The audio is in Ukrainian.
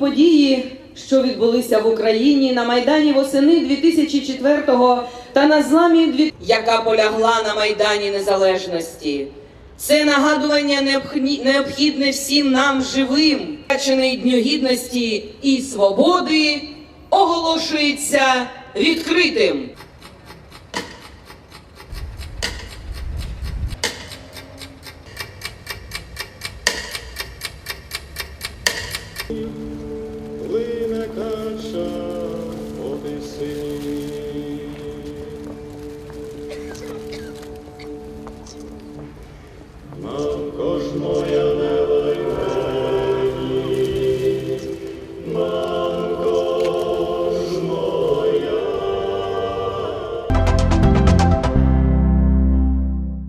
події, що відбулися в Україні на Майдані восени 2004-го та на зламі 2000 яка полягла на Майдані Незалежності. Це нагадування необхідне всім нам живим. Втрачений Дню Гідності і Свободи оголошується відкритим. плине кача по пісні. Мамко моя,